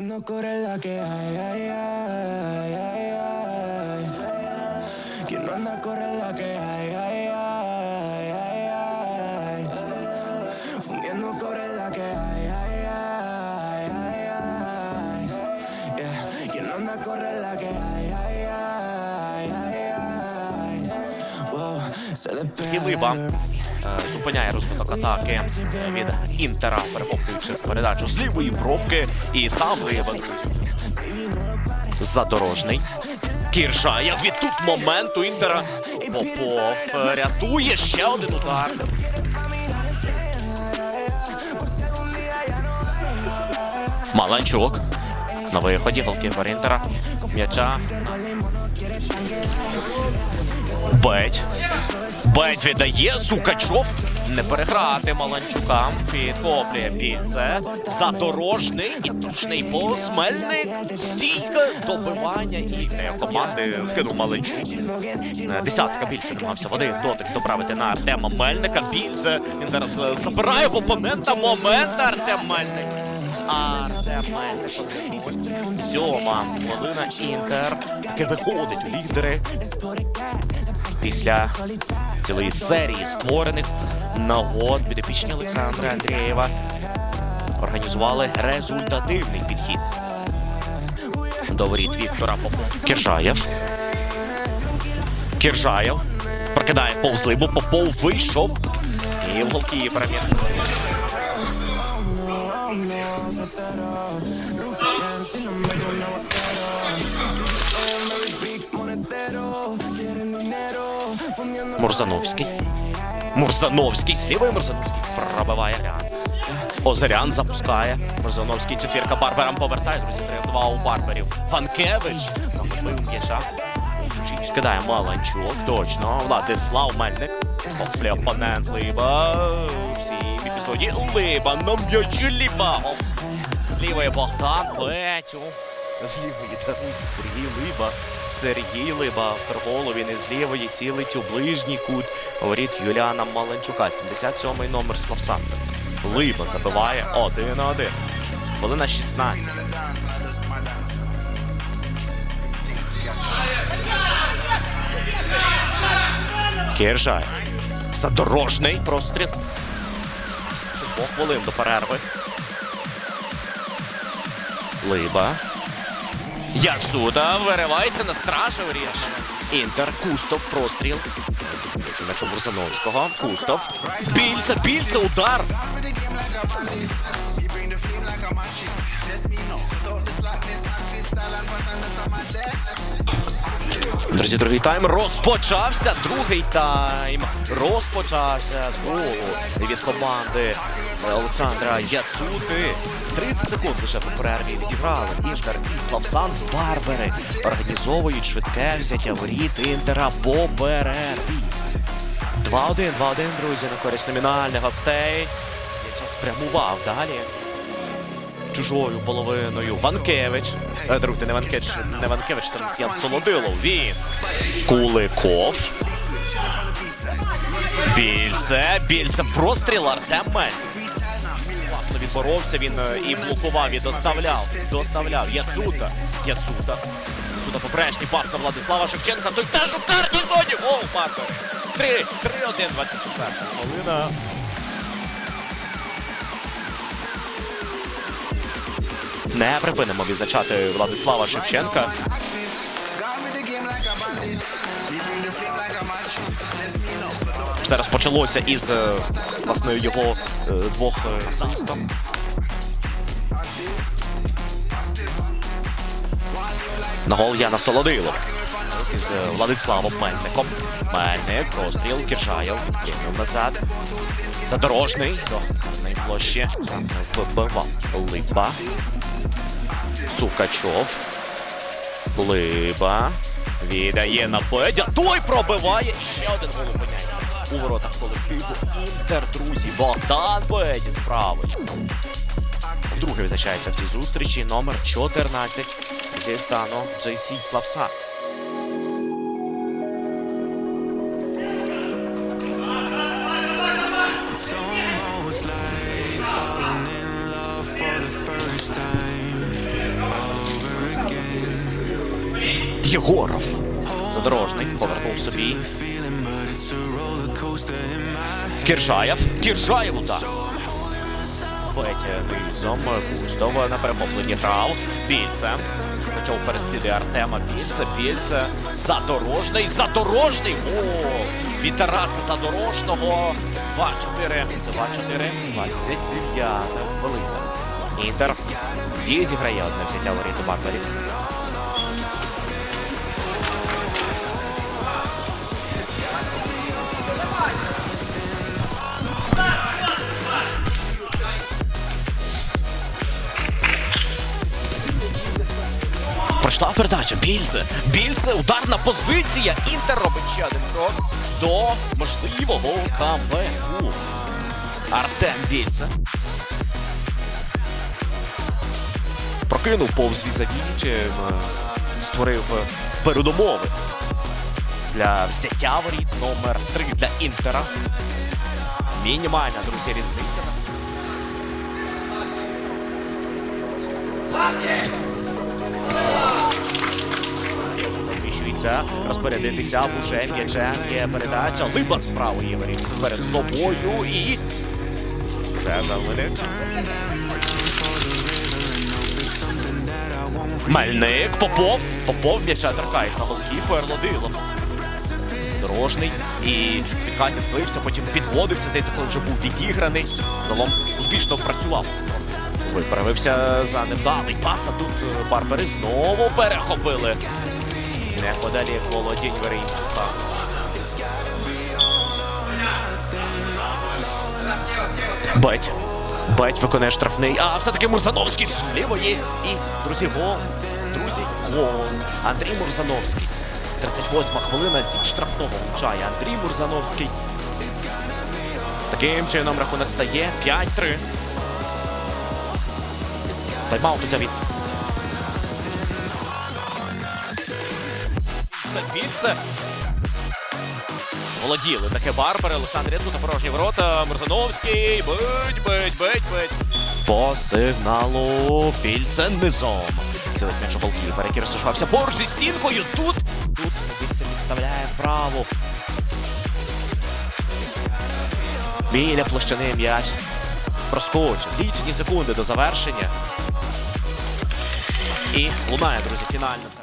Fundiendo core la que hay, ay, ay, ay, ay. Quien no anda corre la que hay, ay, ay, ay, ay. Fundiendo core la que hay, ay, ay, ay, ay. Yeah. Quien no anda corre la que hay, ay, ay, ay, ay. Wow. Se І despega. Е, зупиняє розвиток атаки від Інтера, перехоплюючи передачу з лівої бровки. І сам друзі. Задорожний. Кіржаєв від тут моменту Інтера. Попов рятує ще один удар. Маланчук. На виході голкіпер Інтера. М'яча. Беть. Беть віддає Сукачов. Не переграти Маланчука. Підхоплює бійце. Задорожний і точний пос. Мельник. Стійка добивання і е, команди кинув Маланчук. Е, Десятка більце намагався в один дотик доправити на Артема Мельника. Більце. Він зараз е, забирає в опонента момент. Артем Мельник. Артем Мельник. Сьома хвилина Інтер. Таки виходить у лідери після цілої серії створених нагод підопічні Олександра Андрієва організували результативний підхід до воріт Віктора Попова. Кіржаєв. Кіржаєв прокидає повз либу, Попов вийшов. І в голкіпера м'яч. Мурзановський. Мурзановський. З лівої Мурзановський пробиває Рян. Озерян запускає. Мурзановський четвірка Барберам повертає. Друзі, 3-2 у Барберів. Ванкевич захопив м'яча. Чужий кидає Маланчук. Точно. Владислав Мельник. Офлі опонент Либа. Всі епізоді. Либа на м'ячі Ліба. З Богдан Петю. З лівої даруйте Сергій Либа. Сергій Либа в торголові не з лівої цілить у ближній кут. Говорить Юліана Маланчука. 77-й номер Славсандр. Либа забиває 1 на 1. Хвилина 16. Киржаєв. Задорожний простріл. Двох хвилин до перерви. Либа. Яцуда виривається на стражі ріж. Інтер, Кустов, простріл. М'яч у Бурзановського. Кустов. Більце, більце, удар. Друзі, другий тайм розпочався. Другий тайм розпочався з голу від команди Олександра Яцути. 30 секунд лише по перерві відіграли. Інтер і Славсан Барбери організовують швидке взяття воріт Інтера по перерві. 2-1, 2-1, друзі, на користь номінальних гостей. Яча спрямував далі. Чужою половиною Ванкевич. Е, Друзі, не Ванкевич, не Ванкевич, це Ян Солодилов. Він. Куликов. Більце, більце, простріл Артем Мель. Відборовся, він е, і блокував, і доставляв. Доставляв. Яцута. Яцута. Яцута поперечний пас на Владислава Шевченка. Той теж у карній зоні. Гол, Барбери. 3, 3-1, 24 хвилина. Не припинимо відзначати Владислава Шевченка. Все розпочалося із е, власне його е, двох е, асистів. На гол Яна Солодило. Із Владиславом Мельником. Мельник, простріл, Кіржаєв. Кинув назад. Задорожний до площі. Вибивав Липа. Сукачов. Либа. Віддає на Бедя. Той пробиває. І ще один гол опиняється у воротах колективу Інтер, друзі, Богдан Беді справи. Вдруге визначається в цій зустрічі номер 14 зі стану Джейсі Славса. Єгоров задорожний повернув собі Кіржаєв. Кіржаєв удар. Петя низом. Куздов на перехопленні грав. Більце. Шукачов переслідує Артема. Більце, Більце. Задорожний. Задорожний. О! Від Тараса Задорожного. 2-4. 2-4. 29 хвилина. Інтер відіграє одне взяття воріт у. Пройшла передача. Більце. Більце. Ударна позиція. Інтер робить ще один крок до можливого камбеку. Артем Більце. Прокинув повз візаві, чим е, створив е, передумови для взяття воріт номер 3 для Інтера. Мінімальна, друзі, різниця. Розміщується, розпорядитися уже м'ячем є передача. Либа є воріт перед собою і. Велика. Мельник, Попов. Попов м'яча торкається. Голкіпер Лодилов. Дорожний і під хаті стлився, потім підводився, здається, коли вже був відіграний. Загалом успішно працював. Виправився за невдалий пас, а тут Барбери знову перехопили. Неподалік Володінь Верейчука. Беть. Беть виконує штрафний. А все-таки Мурзановський з лівої. І, друзі, гол. Друзі, гол. Андрій Мурзановський. 38 хвилина зі штрафного влучає Андрій Мурзановський. Таким чином рахунок стає 5-3. Тайм-аут взяв від Це більце. Зволоділи таке Барбари, Олександр Яцута, порожні ворота, Мурзановський, бить, бить, бить, бить. По сигналу Більце низом. Цілить м'яч у голкіпер, який поруч зі стінкою. Тут, тут Більце підставляє вправо. Біля площини м'яч. Проскочив. Лічені секунди до завершення. І лунає, друзі, фінальна серед.